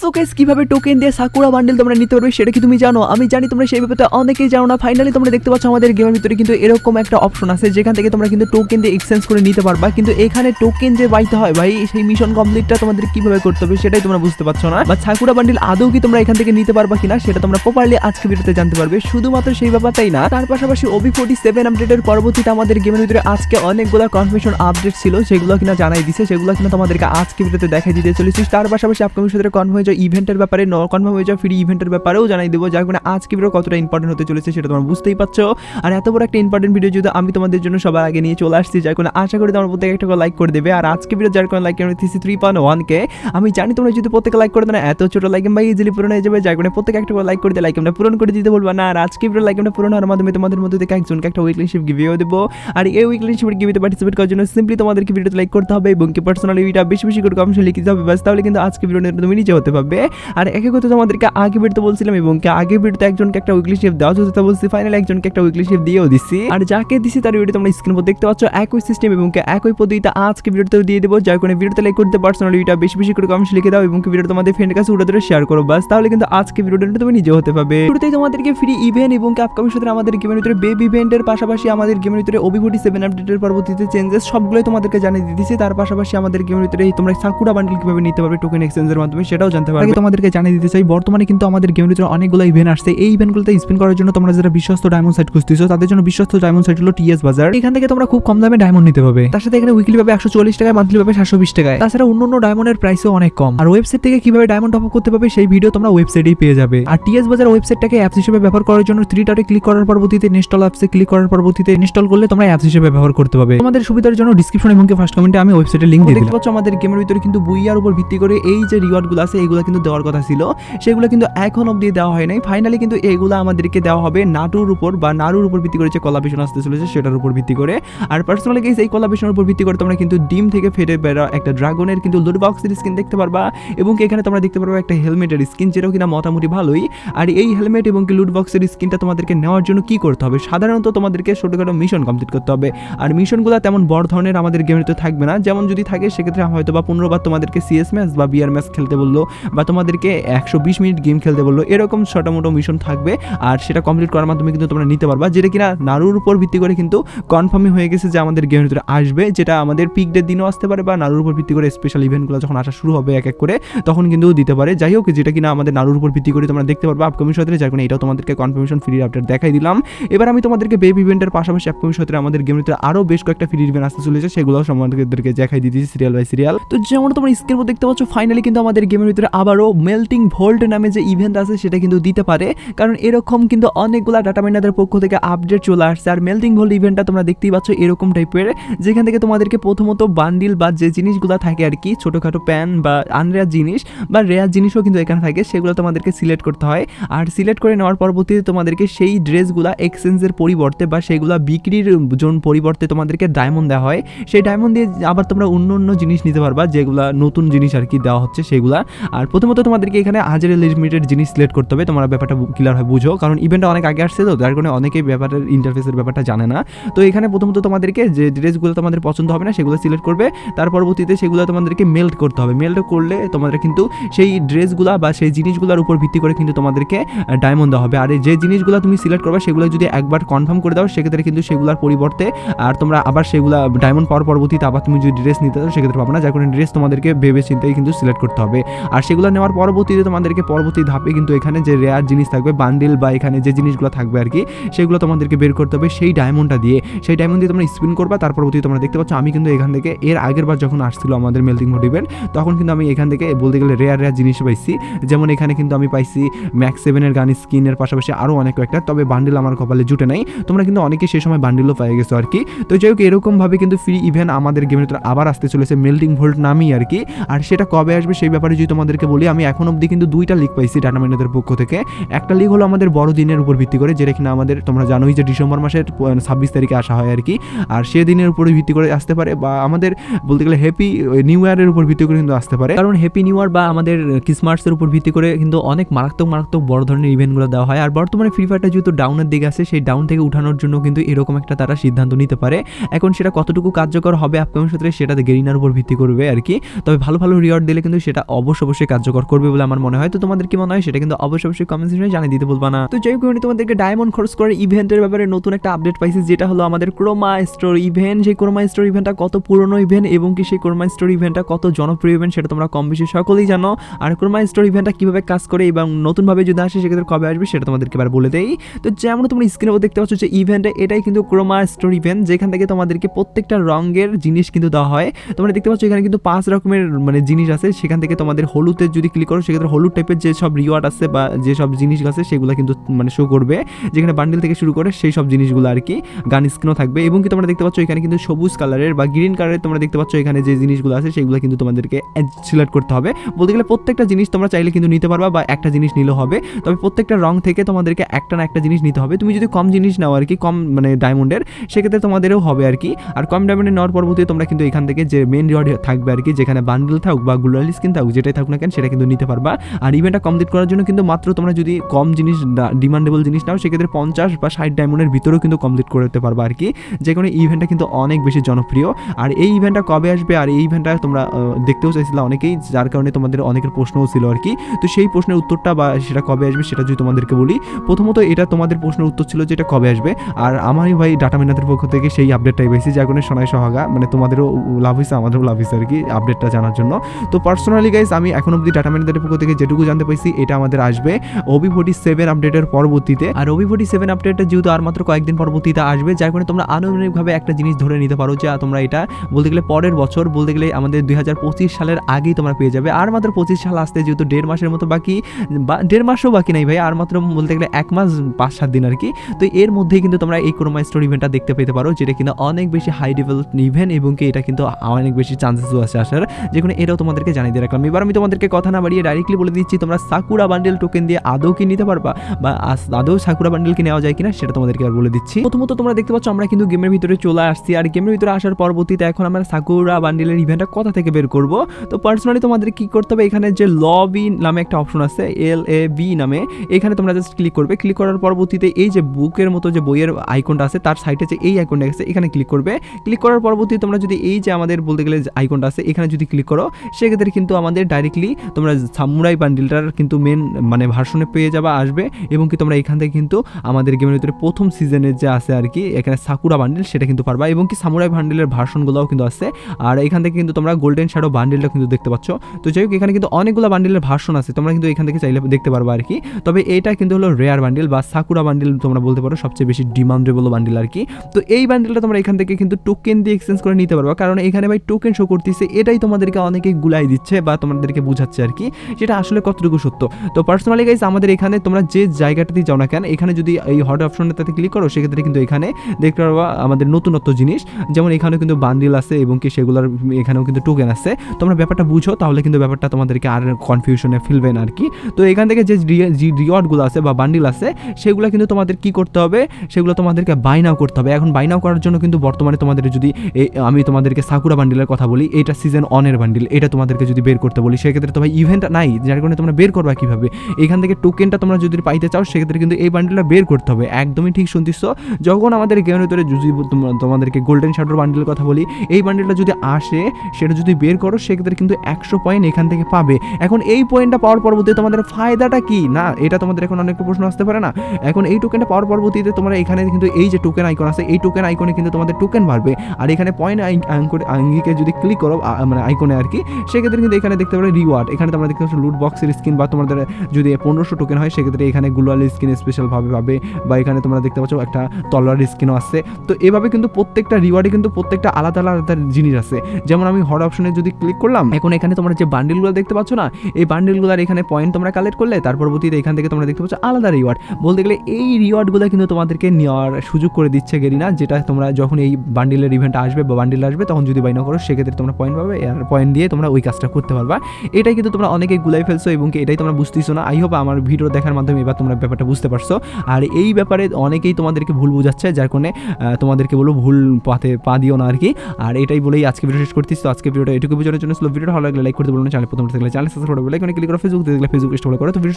So guys কীভাবে token দিয়ে Sakura bundle তোমরা নিতে পারবে সেটা কি তুমি জানো? আমি জানি তোমরা সেই ব্যাপারটা অনেকেই জানো না। ফাইনালি তোমরা দেখতে পাচ্ছ আমাদের গেমের ভিতরে কিন্তু এরকম একটা অপশন আছে, যেখান থেকে তোমরা কিন্তু টোকেন দিয়ে এক্সচেঞ্জ করে নিতে পারবা। কিন্তু এখানে টোকেন যে পাইতে হয় ভাই, সেই মিশন কমপ্লিটটা তোমাদের কীভাবে করতে হবে সেটাই তোমরা বুঝতে পারছ না। বা সাকুরা বান্ডেল আদৌ কি তোমরা এখান থেকে নিতে পারবা কিনা সেটা তোমরা প্রপারলি আজকে ভিডিওতে জানতে পারবে। শুধুমাত্র সেই ব্যাপারটাই না, তার পাশাপাশি ওবি ফোর্টি সেভেন আপডেটের পরবর্তীতে আমাদের গেমের ভিতরে আজকে অনেকগুলো কনফার্মেশন আপডেট ছিল সেগুলো কিনা জানাই দিছে সেগুলো কিনা তোমাদেরকে আজকে ভিডিওতে দেখাই দিতে চলেছি। তার পাশাপাশি আপকামিং সাথে কনফার্ম যাওয়া ইভেন্টের ব্যাপারে, ন কনফার্ম হয়ে যাওয়া ফ্রি ইভেন্টের ব্যাপারেও জানাই দেবো, যার কারণে আজকে ভিডিও কতটা ইম্পর্টেন্ট হতে চলেছে সেটা তোমরা বুঝতেই পারছ। আর এত বড় একটা ইম্পর্টেন্ট ভিডিও যদি আমি তোমাদের জন্য সবার আগে নিয়ে চলে আসছি, যার কারণে আশা করি তোমার প্রত্যেকে একটা লাইক করে দেবে। আর আজকে ভিডিও যার কারণে লাইক করে দিচ্ছি থ্রি পয়েন্ট ওয়ানকে আমি জানি তোমরা যদি প্রত্যেকে লাইক করে না এত ছোট লাইক ভাই ইজিলি পূরণ হয়ে যাবে, যার কারণে প্রত্যেকে একটা লাইক করে দিয়ে লাইক আমরা পূরণ করে দিতে বলব না। আর আজকে ভিডিও লাইক আমরা পূরণ হওয়ার মাধ্যমে তোমাদের মধ্যে থেকে একজনকে একটা উইকলি শিপ গিভিও দেবো। আর এই উইকলি শিপের গিভিতে পার্টিসিপেট করার জন্য সিম্পলি তোমাদেরকে ভিডিওতে লাইক করতে হবে এবং কি পার্সোনালি ভিডিও বেশি বেশি করে কমেন্টে লিখে দিতে হবে বাস তাহলে কিন্তু আজকে ভিডিওটা তুমি নিচে হতে পারবে আর একে কথা তোমাদেরকে আগে ভিডিওতে বলছিলাম এবং আগে ভিডিওতে একজনকে একটা উইকলি শিপ দেওয়া যেতে বলছি ফাইনালি একজনকে একটা উইকলি শিপ দিয়েও দিচ্ছি আর যাকে দিছি তার ভিডিও তোমরা স্ক্রিন দেখতে পাচ্ছ, একই সিস্টেম এবং একই পদ্ধতিতে আজকে ভিডিওতেও দিয়ে দেবো। যার কারণে ভিডিওতে লাইক করতে পার্সোনালি ভিডিও বেশি বেশি করে কমেন্টে লিখে দাও এবং ভিডিও তোমাদের ফ্রেন্ডের কাছে উড়ে ধরে শেয়ার করো বাস তাহলে কিন্তু আজকে ভিডিওটা তুমি নিজে হতে পারবে। শুরুতেই তোমাদেরকে ফ্রি ইভেন্ট এবং আপকামিং সাথে আমাদের গেমের ভিতরে বেব ইভেন্টের পাশাপাশি আমাদের গেমের ভিতরে ওবিফোর্টি সেভেন আপডেটের পরবর্তীতে চেঞ্জেস সবগুলোই তোমাদেরকে জানিয়ে দিতেছি। তার পাশাপাশি আমাদের গেমের ভিতরে তোমরা সাকুরা বান্ডেল কীভাবে নিতে পারবে টোকেন এক্সচেঞ্জের মাধ্যমে সেটাও জানতে পারবে। আগে তোমাদেরকে জানিয়ে দিতে চাই বর্তমানে কিন্তু আমাদের গেমের ভিতরে অনেকগুলো ইভেন্ট আসছে। এই ইভেন্টগুলোতে স্পিন করার জন্য তোমরা যারা বিশ্বস্ত ডায়মন্ড সাইট খুঁজতেছো তাদের জন্য বিশ্বস্ত ডায়মন্ড সাইট হলো টিএস বাজার এখান থেকে তোমরা খুব কম দামে ডায়মন্ড নিতে পারবে। তার সাথে এখানে উইকলি ভাবে একশো চল্লিশ টাকায় মান্থলি ভাবে সাতশো বিশ টাকায়। তাছাড়া অন্য অন্য ডায়মন্ডের প্রাইসও অনেক কম। আর ওয়েবসাইট থেকে কীভাবে ডায়মন্ড টপ করতে পারবে সেই ভিডিও তোমরা ওয়েবসাইটেই পেয়ে যাবে। আর টিএস বাজার ওয়েবসাইটটাকে অ্যাপস হিসেবে ব্যবহার করার জন্য থ্রি ডটে ক্লিক করার পরবর্তীতে ইনস্টল অ্যাপসে ক্লিক করার পরবর্তীতে ইনস্টল করলে তোমরা অ্যাপস হিসেবে ব্যবহার করতে পারবে। তোমাদের সুবিধার জন্য ডিসক্রিপশন এবং ফার্স্ট কমেন্টে আমি ওয়েবসাইটের লিঙ্ক দিয়ে দিলাম। পাচ্ছ আমাদের গেমের ভিতরে কিন্তু বুইয়ার উপর ভিত্তি করে এই যে রিওয়ার্ডগুলো আছে এগুলো কিন্তু দেওয়ার কথা ছিল। সেগুলো কিন্তু এখন অবধি দেওয়া হয় নাই। ফাইনালি কিন্তু এগুলো আমাদেরকে দেওয়া হবে নাটুর উপর বা নাড়ুর উপর ভিত্তি করে যে কলাবেশন আসতে চলেছে সেটার উপর ভিত্তি করে। আর পার্সোনালি গেস এই কলাবেশনের উপর ভিত্তি করে তোমরা কিন্তু ডিম থেকে ফেটে বেড়া একটা ড্রাগনের কিন্তু লুড বক্সের স্কিন দেখতে পারবা এবং এখানে তোমরা দেখতে পারবা একটা হেলমেটের স্কিন যেটাও কিনা মোটামুটি ভালোই। আর এই হেলমেট এবং লুড বক্সের স্কিনটা তোমাদেরকে নেওয়ার জন্য কি করতে হবে? সাধারণত তোমাদেরকে ছোটোখাটো মিশন কমপ্লিট করতে হবে। আর মিশনগুলো তেমন বড় ধরনের আমাদের গেমের তো থাকবে না। যেমন যদি থাকে, সেক্ষেত্রে হয়তো বা পনেরো বার তোমাদেরকে সিএস ম্যাচ বা বিআর ম্যাচ খেলতে বলল। বা তোমাদেরকে একশো বিশ মিনিট গেম খেলতে বলল, এরকম ছোটো মোটো মিশন থাকবে আর সেটা কমপ্লিট করার মাধ্যমে কিন্তু তোমরা নিতে পারবা। যেটা কিনা নাড়ুর উপর ভিত্তি করে কিন্তু কনফার্মই হয়ে গেছে যে আমাদের গেমের ভিতরে আসবে, যেটা আমাদের পিক ডের দিনও আসতে পারে বা নাড়ুর উপর ভিত্তি করে স্পেশাল ইভেন্টগুলো যখন আসা শুরু হবে এক এক করে, তখন কিন্তু দিতে পারে। যাই হোক, যেটা কিনা আমাদের নাড়ুর উপর ভিত্তি করে তোমরা দেখতে পারবা আপকামিং সাথে যার কারণে এটাও তোমাদেরকে কনফার্মেশন ফ্রি আপডেট দেখাই দিলাম। এবার আমি তোমাদেরকে বেব ইভেন্টের পাশাপাশি আপকামিং সাথে আমাদের গেমের ভিতরে আরও বেশ কয়েকটা ফ্রি ইভেন্ট আসতে চলেছে, সেগুলোও তোমাদেরকে দেখাই দিতেছি সিরিয়াল বাই সিরিয়াল তো যেমন তোমরা স্ক্রিন দেখতে পাচ্ছ ফাইনালি কিন্তু আমাদের গেমের ভিতরে আবারও মেল্টিং ভোল্ট নামে যে ইভেন্ট আছে সেটা কিন্তু দিতে পারে। কারণ এরকম কিন্তু অনেকগুলা ডাটা মাইনারদের পক্ষ থেকে আপডেট চলে আসছে। আর মেল্টিং ভোল্ট ইভেন্টটা তোমরা দেখতেই পাচ্ছ এরকম টাইপের যেখান থেকে তোমাদেরকে প্রথমত বান্ডিল বা যে জিনিসগুলো থাকে আর কি, ছোটোখাটো প্যান বা আনরেয়ার জিনিস বা রেয়ার জিনিসও কিন্তু এখানে থাকে, সেগুলো তোমাদেরকে সিলেক্ট করতে হয়। আর সিলেক্ট করে নেওয়ার পরবর্তীতে তোমাদেরকে সেই ড্রেসগুলো এক্সচেঞ্জের পরিবর্তে বা সেগুলো বিক্রির জন পরিবর্তে তোমাদেরকে ডায়মন্ড দেওয়া হয়। সেই ডায়মন্ড দিয়ে আবার তোমরা অন্য অন্য জিনিস নিতে পারবা, যেগুলো নতুন জিনিস আর কি দেওয়া হচ্ছে সেগুলা। আর প্রথমত তোমাদেরকে এখানে হাজার লিমিটেড জিনিস সিলেক্ট করতে হবে, তোমরা ব্যাপারটা ক্লিয়ার হয় বুঝো। কারণ ইভেন্টটা অনেক আগে আসছে তো, যার কারণে অনেকেই ব্যাপারের ইন্টারফেসের ব্যাপারটা জানে না। তো এখানে প্রথমত তোমাদেরকে যে ড্রেসগুলো তোমাদের পছন্দ হবে না, সেগুলো সিলেক্ট করবে। তার পরবর্তীতে সেগুলো তোমাদেরকে মেল্ট করতে হবে। মেল্ট করলে তোমাদের কিন্তু সেই ড্রেসগুলো বা সেই জিনিসগুলোর উপর ভিত্তি করে কিন্তু তোমাদেরকে ডায়মন্ড দেওয়া হবে। আর যে জিনিসগুলো তুমি সিলেক্ট করবে, সেগুলো যদি একবার কনফার্ম করে দাও, সেক্ষেত্রে কিন্তু সেগুলোর পরিবর্তে আর তোমরা আবার সেগুলো ডায়মন্ড পাওয়ার পরবর্তীতে আবার তুমি যদি ড্রেস নিতে চাও, সেক্ষেত্রে পাবে না। যার কারণে ড্রেস তোমাদেরকে ভেবে চিন্তাই কিন্তু সিলেক্ট করতে হবে। আর সেগুলো নেওয়ার পরবর্তীতে তোমাদেরকে পরবর্তী ধাপে কিন্তু এখানে যে রেয়ার জিনিস থাকবে বান্ডিল বা এখানে যে জিনিসগুলো থাকবে আর কি, সেগুলো তোমাদেরকে বের করতে হবে সেই ডায়মন্ডটা দিয়ে। সেই ডায়মন্ড দিয়ে তোমরা স্পিন করবা, তার পরবর্তী তোমরা দেখতে পাচ্ছ আমি কিন্তু এখান থেকে, এর আগের বার যখন আসছিল আমাদের মেল্টিং মোড ইভেন্ট তখন কিন্তু আমি এখান থেকে বলতে গেলে রেয়ার রেয়ার জিনিস পাইছি। যেমন এখানে কিন্তু আমি পাইছি ম্যাক্স সেভেনের গান স্কিনের পাশাপাশি আরও অনেক কয়েকটা, তবে বান্ডিল আমার কপালে জুটে নাই। তোমরা কিন্তু অনেকে সেই সময় বান্ডিলও পেয়ে গেছো আর কি। তো যাই হোক এরকমভাবে কিন্তু ফ্রি ইভেন্ট আমাদের গেমের ভিতরে আবার আসতে চলেছে মেল্টিং ভোল্ট নামই আর কি। আর সেটা কবে আসবে সেই ব্যাপারে যদি তোমাদেরকে বলি, আমি এখন অবধি কিন্তু দুইটা লিগ পাইছি ডাটা মাইনাদের পক্ষ থেকে। একটা লিগ হলো আমাদের বড় দিনের উপর ভিত্তি করে, যেটা কিনা আমাদের, তোমরা জানোই যে ডিসেম্বর মাসের ছাব্বিশ তারিখে আসা হয় আর কি। আর সে দিনের উপরে ভিত্তি করে আসতে পারে বা আমাদের বলতে গেলে হ্যাপি নিউ ইয়ারের উপর ভিত্তি করে কিন্তু আসতে পারে। কারণ হ্যাপি নিউ ইয়ার বা আমাদের ক্রিসমাসের উপর ভিত্তি করে কিন্তু অনেক মারাত্মক মারাত্মক বড় ধরনের ইভেন্টগুলো দেওয়া হয়। আর বর্তমানে ফ্রি ফায়ারটা যেহেতু ডাউনের দিকে আছে, সেই ডাউন থেকে উঠানোর জন্য কিন্তু এরকম একটা তারা সিদ্ধান্ত নিতে পারে। এখন সেটা কতটুকু কার্যকর হবে আপকামিং সূত্রে সেটা গেরিনার উপর ভিত্তি করবে আর কি। তবে ভালো ভালো রিওয়ার্ড দিলে কিন্তু সেটা অবশ্য, অবশ্যই কার্যকর করবে বলে আমার মনে হয়। তো তোমাদের কি মনে হয়? সেটা কিন্তু অবশ্যই অবশ্যই কমেন্ট সেকশনে জানিয়ে দিতে বলবা না। তো যাই হোক তোমাদেরকে ডায়মন্ড খরচ করে ইভেন্টের ব্যাপারে নতুন একটা আপডেট পাইছি, যেটা হলো আমাদের ক্রোমা স্টোর ইভেন্ট সেই ক্রোমা স্টোর ইভেন্টটা কত পুরনো ইভেন্ট এবং কি সেই ক্রোমা স্টোর ইভেন্টটা কত জনপ্রিয় ইভেন্ট সেটা তোমরা কম বেশি সকলেই জানো। আর ক্রোমা স্টোর ইভেন্টটা কীভাবে কাজ করে এবং নতুনভাবে যদি আসে, সেক্ষেত্রে কবে আসবে সেটা তোমাদেরকে এবার বলে দেই। তো যেমন তোমরা স্ক্রিনে দেখতে পাচ্ছ যে ইভেন্টে এটাই কিন্তু ক্রোমা স্টোর ইভেন্ট যেখান থেকে তোমাদেরকে প্রত্যেকটা রঙের জিনিস কিন্তু দেওয়া হয়। তোমরা দেখতে পাচ্ছ এখানে কিন্তু পাঁচ রকমের মানে জিনিস আছে, সেখান থেকে তোমাদের হলুদে যদি ক্লিক করো, সেক্ষেত্রে হলুদ টাইপের যে সব রিওয়ার্ড আছে বা যে সব জিনিস আছে, সেগুলো কিন্তু মানে শো করবে। যেখানে বান্ডেল থেকে শুরু করে সেই সব জিনিসগুলো আর কি গান স্ক্রিনও থাকবে। এবং কি তোমরা দেখতে পাচ্ছ, এখানে কিন্তু সবুজ কালারের বা গ্রিন কালারের তোমরা দেখতে পাচ্ছ, এখানে যে জিনিসগুলো আছে, সেগুলো কিন্তু তোমাদেরকে সিলেক্ট করতে হবে। বলতে গেলে প্রত্যেকটা জিনিস তোমরা চাইলে কিন্তু নিতে পারবা বা একটা জিনিস নিলেও হবে। তবে প্রত্যেকটা রং থেকে তোমাদেরকে একটা না একটা জিনিস নিতে হবে। তুমি যদি কম জিনিস নাও আর কি, কম মানে ডায়মন্ডের সেক্ষেত্রে তোমাদেরও হবে আর কি। আর কম ডায়মন্ডের নেওয়ার পরবর্তী তোমরা কিন্তু এখান থেকে যে মেন রিওয়ার্ড থাকবে আর কি, যেখানে বান্ডেল থাকুক বা গ্লোয়াল স্কিন থাকুক, যেটাই থাকুক না সেটা কিন্তু নিতে পারবা। আর ইভেন্টটা কমপ্লিট করার জন্য কিন্তু মাত্র তোমরা যদি কম জিনিস ডিমান্ডেবল জিনিস নাও, সেক্ষেত্রে পঞ্চাশ বা ষাট ডায়মন্ডের ভিতরেও কিন্তু কমপ্লিট করতে পারবা আর কি যে কোনো ইভেন্টটা কিন্তু অনেক বেশি জনপ্রিয়। আর এই ইভেন্টটা কবে আসবে আর এই ইভেন্টটা তোমরা দেখতেও চাইছিলে অনেকেই, যার কারণে তোমাদের অনেকের প্রশ্নও ছিল আর কি তো সেই প্রশ্নের উত্তরটা বা সেটা কবে আসবে সেটা যদি তোমাদেরকে বলি, প্রথমত এটা তোমাদের প্রশ্নের উত্তর ছিল যে এটা কবে আসবে। আর আমারই ভাই ডাটা মিনাতের পক্ষ থেকে সেই আপডেটটাই পেয়েছি, যার কারণে সোনাই সহাগা মানে তোমাদেরও লাভ হয়েছে আমাদেরও লাভ হয়েছে আর কি আপডেটটা জানার জন্য। তো পার্সোনালি গাইজ আমি এখন অবধি ডাটা মিনাতের পক্ষ থেকে যেটুকু জানতে পাইছি এটা আমাদের আসবে ওবি ফোর্টি সেভেন আপডেটের পরবর্তীতে। আর ওবি ফোর্টি সেভেন আপডেটটা যেহেতু আর মাত্র কয়েকদিন পরবর্তীতে আসবে, যার কারণে তোমরা আনুমানিকভাবে একটা জিনিস ধরে নিতে পারো যে তোমরা এটা বলতে গেলে পরের বছর, বলতে গেলে আমাদের দুই হাজার পঁচিশ সালের আগেই তোমরা পেয়ে যাবে। আর মাত্র পঁচিশ সাল আসতে যেহেতু দেড় মাসের মতো বাকি, বা দেড় মাসও বাকি নাই ভাই, আর মাত্র বলতে গেলে এক মাস, পাঁচ সাত দিন আর কি। তো এর মধ্যেই কিন্তু তোমরা এই ক্রোমা স্টোর ইভেন্টটা দেখতে পেতে পারো, যেটা কিন্তু অনেক বেশি হাই লেভেল ইভেন্ট এবং কি এটা কিন্তু অনেক বেশি চান্সেসও আছে আসার। যে কোনো এটাও তোমাদেরকে জানিয়ে দিয়ে রাখলাম। এবার আমি তোমাদেরকে কথা না বাড়িয়ে ডাইরেক্টলি বলে দিচ্ছি, তোমরা সাকুরা বান্ডেল টোকেন দিয়ে আদৌ কি নিতে পারবা? বা আদৌ সাকুরা বান্ডেল কি নেওয়া যায় কিনা, সেটা তোমাদেরকে আর বলে দিচ্ছি। প্রথমত তোমরা দেখতে পাচ্ছ, আমরা কিন্তু গেমের ভিতরে চলে আসছি। আর গেমের ভিতরে আসার পরবর্তীতে এখন আমরা সাকুরা বান্ডেলের ইভেন্টটা কোথা থেকে বের করব? তো পার্সোনালি তোমাদের কি করতে হবে, এখানে যে লবি নামে একটা অপশন আছে এল এ বি নামে, এখানে তোমরা জাস্ট ক্লিক করবে। ক্লিক করার পরবর্তীতে এই যে বুকের মতো যে বইয়ের আইকনটা আছে, তার সাইডে যে এই আইকনটা আছে, এখানে ক্লিক করবে। ক্লিক করার পরবর্তীতে তোমরা যদি এই যে আমাদের বলতে গেলে আইকনটা আছে, এখানে যদি ক্লিক করো, সেক্ষেত্রে কিন্তু আমাদের ডাইরেক্টলি তোমরা সামুরাই বান্ডিলটার কিন্তু মেন মানে ভার্সনে পেয়ে যাবা, আসবে। এবং কি তোমরা এখান থেকে কিন্তু আমাদের গেমের ভিতরে প্রথম সিজনের যে আছে আর কি, এখানে সাকুরা বান্ডিল, সেটা কিন্তু পারবা। এবং কি সামুরাই বান্ডিলের ভার্সনগুলোও কিন্তু আছে। আর এখান থেকে কিন্তু তোমরা গোল্ডেন শ্যাডো বান্ডিলটা কিন্তু দেখতে পাচ্ছ। তো যাই হোক, এখানে কিন্তু অনেকগুলো বান্ডিলের ভার্সন আছে। তোমরা কিন্তু এখান থেকে চাইলে দেখতে পারবা আর কি। তবে এটা কিন্তু হলো রেয়ার বান্ডিল বা সাকুরা বান্ডিল তোমরা বলতে পারো, সবচেয়ে বেশি ডিমান্ডেবল বান্ডিল আর কি। তো এই বান্ডিলটা তোমরা এখান থেকে কিন্তু টোকেন দিয়ে এক্সচেঞ্জ করে নিতে পারবা। কারণ এখানে ভাই টোকেন শো করতেছে, এটাই তোমাদেরকে অনেকেই গুলাই দিচ্ছে বা তোমাদেরকে বোঝাচ্ছে। আর কি, যেটা আসলে কতটুকু সত্য। তো পার্সোনালি গাইজ আমাদের এখানে তোমরা যে জায়গাটাতেই যাও না কেন, এখানে যদি এই হট অপশনটাতে ক্লিক করো, সেক্ষেত্রে কিন্তু এখানে দেখতে পারবা আমাদের নতুনত্ব জিনিস। যেমন এখানেও কিন্তু বান্ডিল আছে এবং কি সেগুলোর এখানেও কিন্তু টোকেন আছে। তোমরা ব্যাপারটা বুঝো, তাহলে কিন্তু ব্যাপারটা তোমাদেরকে আর কনফিউশনে ফেলবে না আর কি। তো এখান থেকে যে রিওয়ার্ডগুলো আছে বা বান্ডিল আছে, সেগুলো কিন্তু তোমাদের কি করতে হবে? সেগুলো তোমাদেরকে বাইনাও করতে হবে। এখন বাইনাও করার জন্য কিন্তু বর্তমানে তোমাদের যদি আমি তোমাদেরকে সাকুরা বান্ডিলের কথা বলি, এটা সিজন অনের বান্ডিল এটা তোমাদেরকে যদি বের করতে বলি, সেক্ষেত্রে তো ভাই নাই, যার কারণে তোমরা বের করবা কীভাবে? এখান থেকে টোকেনটা তোমরা যদি পাইতে চাও, সেক্ষেত্রে কিন্তু এই বান্ডিলটা বের করতে হবে। একদমই ঠিক শুনতিস যখন আমাদের গেমের ভিতরে যদি তোমাদেরকে গোল্ডেন শাডোর বান্ডিলের কথা বলি, এই বান্ডিলটা যদি আসে, সেটা যদি বের করো, সেক্ষেত্রে কিন্তু একশো পয়েন্ট এখান থেকে পাবে। এখন এই পয়েন্টটা পাওয়ার পরবর্তীতে তোমাদের ফায়দাটা কি? না, এটা তোমাদের এখন অনেক প্রশ্ন আসতে পারে না। এখন এই টোকেনটা পাওয়ার পরবর্তীতে তোমরা এখানে কিন্তু এই যে টোকেন আইকন আছে, এই টোকেন আইকনে কিন্তু তোমাদের টোকেন বাড়বে। আর এখানে পয়েন্ট আঙ্গিকে যদি ক্লিক করো মানে আইকনে আর কি, সেক্ষেত্রে কিন্তু এখানে দেখতে পারো রিওয়ার্ড এখানে তোমরা দেখতে পাচ্ছ লুট বক্সের স্কিন বা তোমাদের যদি পনেরোশো টোকেন হয়, সেক্ষেত্রে এখানে গ্লোয়াল স্কিন স্পেশালভাবে পাবে বা এখানে তোমরা দেখতে পাচ্ছ একটা তলোয়ার স্কিনও আছে। তো এভাবে কিন্তু প্রত্যেকটা রিওয়ার্ডে কিন্তু প্রত্যেকটা আলাদা আলাদা জিনিস আছে। যেমন আমি হট অপশনে যদি ক্লিক করলাম, এখন এখানে তোমরা যে বান্ডিলগুলো দেখতে পাচ্ছ না, এই বান্ডিলগুলোর এখানে পয়েন্ট তোমরা কালেক্ট করলে, তার পরবর্তীতে এখান থেকে তোমরা দেখতে পাচ্ছ আলাদা রিওয়ার্ড বলতে গেলে এই রিওয়ার্ডগুলো কিন্তু তোমাদেরকে নেওয়ার সুযোগ করে দিচ্ছে গেরিনা যেটা তোমরা যখন এই বান্ডিলের ইভেন্ট আসবে বা বান্ডিল আসবে, তখন যদি বাইনা করো, সেক্ষেত্রে তোমরা পয়েন্ট পাবে, আর পয়েন্ট দিয়ে তোমরা ওই কাজটা করতে পারবা। এটাই কিন্তু তোমরা অনেকে গুলাই ফেলছো এবং এটাই তোমরা বুঝতেছো না। আই হোপ আমার ভিডিও দেখার মাধ্যমে এবার তোমরা ব্যাপারটা বুঝতে পারছ। আর এই ব্যাপারে অনেকেই তোমাদেরকে ভুল বোঝাচ্ছে, যার কারণে তোমাদেরকে বলব ভুল পাতে পা দিও না আর কি আর এটাই বলেই আজকে ভিডিও শেষ করতেছি। তো আজকে ভিডিওটা এটুকু বোঝানোর জন্য ভিডিও ভালো লাগলে লাইক করতে বলুন চ্যানেল প্রথম থেকে চ্যানেল সাবস্ক্রাইব করে। অনেক ফেসবুক দেখলে ফেসবুক ইনস্টল করো। তো ভিডিও